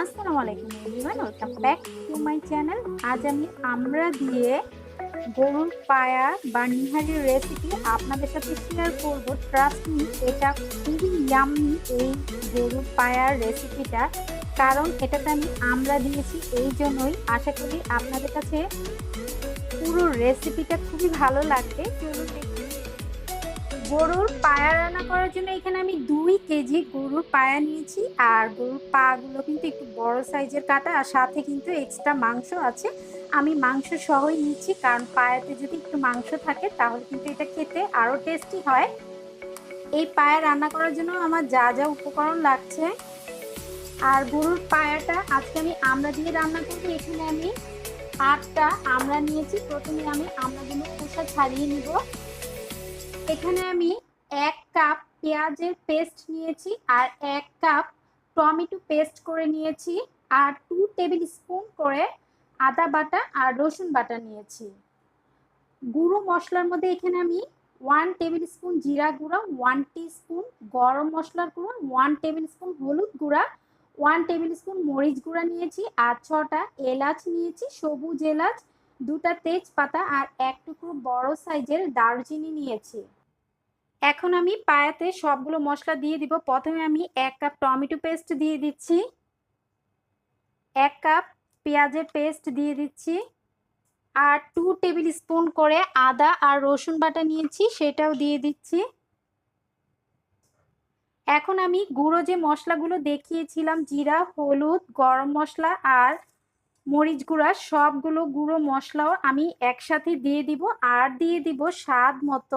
আসসালামু আলাইকুম everyone welcome back to my channel আজ আমি আমরা দিয়ে গরুর পায়া বা নিহারির রেসিপি আপনাদের সাথে শেয়ার করব। ট্রাস্ট মি এটা খুবই ইয়াম্মি এই গরুর পায়ার রেসিপিটা কারণ এটাতে আমি আমরা দিয়েছি এই জন্যই। আশা করি আপনাদের কাছে পুরো রেসিপিটা খুবই ভালো লাগবে। চলুন গরুর পায়া রান্না করার জন্য এখানে আমি দুই কেজি গরুর পায়া নিয়েছি। আর গরুর পাগুলো কিন্তু একটু বড় সাইজের কাটা, আর সাথে কিন্তু এক্সট্রা মাংস আছে। আমি মাংস সহই নিচ্ছি, কারণ পায়াতে যদি একটু মাংস থাকে, তাহলে কিন্তু এটা খেতে আরও টেস্টি হয়। এই পায়া রান্না করার জন্য আমার যা যা উপকরণ লাগছে। আর গরুর পায়াটা আজকে আমি আমরা দিয়ে রান্না করব, এখানে আমি আটটা আমরা নিয়েছি। প্রথমে আমি আমরাগুলো খোসা ছাড়িয়ে নিব। এখানে আমি এক কাপ পেঁয়াজের পেস্ট নিয়েছি আর এক কাপ টমেটো পেস্ট করে নিয়েছি আর টু টেবিল স্পুন করে আদা বাটা আর রসুন বাটা নিয়েছি। গুঁড়ো মশলার মধ্যে এখানে আমি ওয়ান টেবিল স্পুন জিরা গুঁড়া ওয়ান স্পুন গরম মশলার গুঁড়া ওয়ান টেবিল স্পুন হলুদ গুঁড়া ওয়ান টেবিল স্পুন মরিচ গুঁড়া নিয়েছি আর ছটা এলাচ নিয়েছি, সবুজ এলাচ, দুটা তেজপাতা আর এক টুকরো বড় সাইজের দারচিনি নিয়েছি। এখন আমি পায়াতে সবগুলো মশলা দিয়ে দিব। প্রথমে আমি এক কাপ টমেটো পেস্ট দিয়ে দিচ্ছি। এক কাপ পেঁয়াজের পেস্ট দিয়ে দিচ্ছি। আর টু টেবিল স্পুন করে আদা আর রসুন বাটা নিয়েছি, সেটাও দিয়ে দিচ্ছি। এখন আমি গুঁড়ো যে মশলাগুলো দেখিয়েছিলাম, জিরা, হলুদ, গরম মশলা আর মরিচ গুঁড়া, সবগুলো গুঁড়ো মশলাও আমি একসাথে দিয়ে দিব। আর দিয়ে দিব স্বাদ মতো।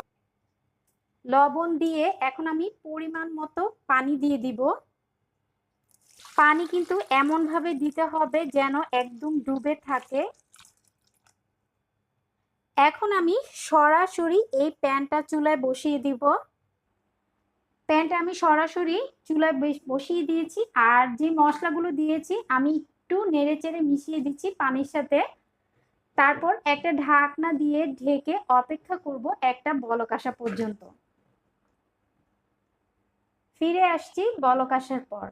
লবণ দিয়ে এখন আমি পরিমাণ মতো পানি দিয়ে দিব। পানি কিন্তু এমনভাবে দিতে হবে যেন একদম ডুবে থাকে। এখন আমি সরাসরি এই প্যানটা চুলায় বসিয়ে দিব। প্যানটা আমি সরাসরি চুলায় বসিয়ে দিয়েছি আর যে মশলাগুলো দিয়েছি আমি একটু নেড়ে চেড়ে মিশিয়ে দিচ্ছি পানির সাথে। তারপর একটা ঢাকনা দিয়ে ঢেকে অপেক্ষা করব একটা বলক আসা পর্যন্ত। ফিরে আসছি বলক আসার পর।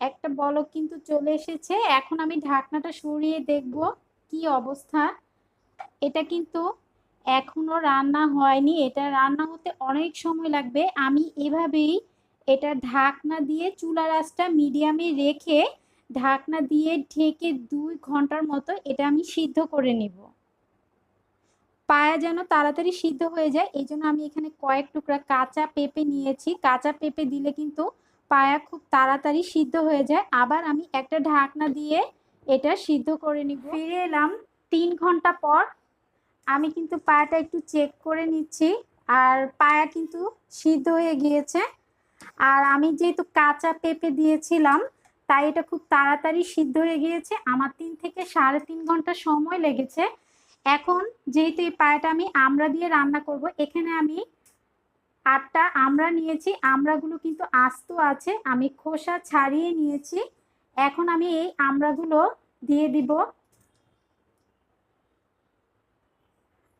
একটা বলক কিন্তু চলে এসেছে। এখন আমি ঢাকনাটা সরিয়ে দেখব কি অবস্থা। এটা কিন্তু এখনও রান্না হয়নি। এটা রান্না হতে অনেক সময় লাগবে। আমি এভাবেই এটা ঢাকনা দিয়ে চুলা রাসটা মিডিয়ামে রেখে ঢাকনা দিয়ে ঢেকে দুই ঘণ্টার মতো এটা আমি সিদ্ধ করে নিব। পায়া যেন তাড়াতাড়ি সিদ্ধ হয়ে যায়, এই জন্য আমি এখানে কয়েক টুকরা কাঁচা পেঁপে নিয়েছি। কাঁচা পেঁপে দিলে কিন্তু পায়া খুব তাড়াতাড়ি সিদ্ধ হয়ে যায়। আবার আমি একটা ঢাকনা দিয়ে এটা সিদ্ধ করে নিব। ফিরে এলাম তিন ঘণ্টা পর। আমি কিন্তু পায়াটা একটু চেক করে নিচ্ছি আর পায়া কিন্তু সিদ্ধ হয়ে গিয়েছে। আর আমি যেহেতু কাঁচা পেঁপে দিয়েছিলাম, তাই এটা খুব তাড়াতাড়ি সিদ্ধ হয়ে গিয়েছে। আমার তিন থেকে সাড়ে তিন ঘণ্টা সময় লেগেছে। এখন যেহেতু এই পায়াটা আমি আমড়া দিয়ে রান্না করব, এখানে আমি আটটা আমড়া নিয়েছি আমড়াগুলো কিন্তু আস্ত আছে, আমি খোসা ছাড়িয়ে নিয়েছি, এখন আমি এই আমড়াগুলো দিয়ে দিব।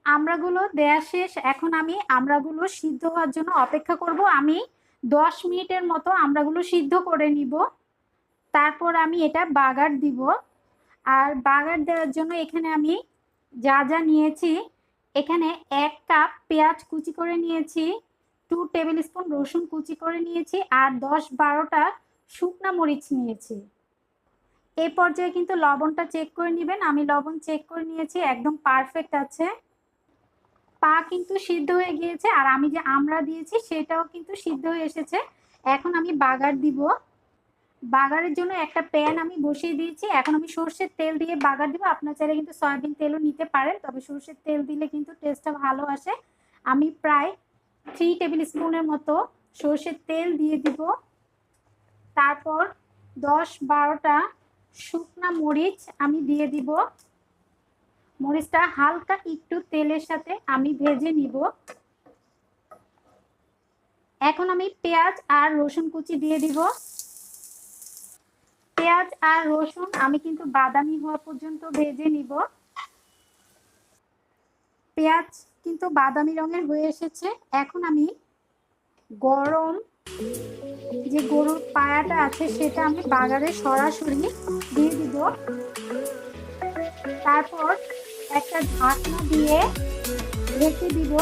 আমড়াগুলো দেয়া শেষ, এখন আমি আমড়াগুলো সিদ্ধ হওয়ার জন্য অপেক্ষা করব, আমি দশ মিনিটের মতো আমড়াগুলো সিদ্ধ করে নিব, তারপর আমি এটা বাগার দিব, আর বাগার দেওয়ার জন্য এখানে আমি যা যা নিয়েছি, এখানে এক কাপ পেঁয়াজ কুচি করে নিয়েছি টু টেবিল স্পুন রসুন কুচি করে নিয়েছি আর দশ বারোটা শুকনা মরিচ নিয়েছি। এই পর্যায়ে কিন্তু লবণটা চেক করে নেবেন। আমি লবণ চেক করে নিয়েছি, একদম পারফেক্ট আছে। পা কিন্তু সিদ্ধ হয়ে গিয়েছে আর আমি যে আমরা দিয়েছি সেটাও কিন্তু সিদ্ধ হয়ে এসেছে। এখন আমি বাগার দিব। বাগারের জন্য একটা প্যান আমি বসিয়ে দিয়েছি। এখন আমি সর্ষের তেল দিয়ে বাগার দিব। আপনার চাইলে কিন্তু সয়াবিন তেলও নিতে পারেন, তবে সর্ষের তেল দিলে কিন্তু টেস্টটা ভালো আসে। আমি প্রায় থ্রি টেবিল স্পুনের মতো সর্ষের তেল দিয়ে দিব। তারপর দশ বারোটা শুকনা মরিচ আমি দিয়ে দিব। মরিচটা হালকা একটু তেলের সাথে আমি ভেজে নিব। এখন আমি পেঁয়াজ আর রসুন কুচি দিয়ে দিব। পেঁয়াজ আর রসুন আমি কিন্তু বাদামি হওয়া পর্যন্ত ভেজে নিব। পেঁয়াজ কিন্তু বাদামি রঙের হয়ে এসেছে। এখন আমি গরম যে গরুর পায়াটা আছে সেটা আমি বাগারে সরাসরি দিয়ে দিব। তারপর একটা ঢাকনা দিয়ে রেখে দিব।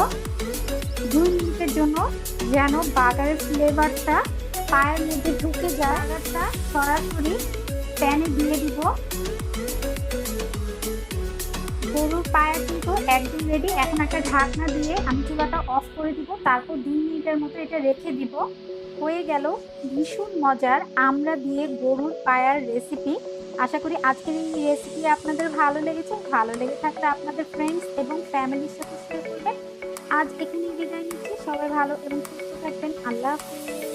দুই মিনিটের জন্য যেন বাগারের ফ্লেভারটা পায়ের মধ্যে ঢুকে যায় সরাসরি প্যানে দিয়ে দিব। গরুর পায়া কিন্তু একদম রেডি এখন একটা ঢাকনা দিয়ে আমি চুলাটা অফ করে দিব। তারপর দুই মিনিটের মতো এটা রেখে দিব। হয়ে গেল ভীষণ মজার আমরা দিয়ে গরুর পায়ার রেসিপি আশা করি আজকের এই রেসিপি আপনাদের ভালো লেগেছে। ভালো লেগে থাকলে আপনাদের ফ্রেন্ডস এবং ফ্যামিলির সাথে শেয়ার করবেন। আজ এখানেই বিদায় নিচ্ছি। সবাই ভালো এবং সুস্থ থাকবেন। আল্লাহ হাফিজ।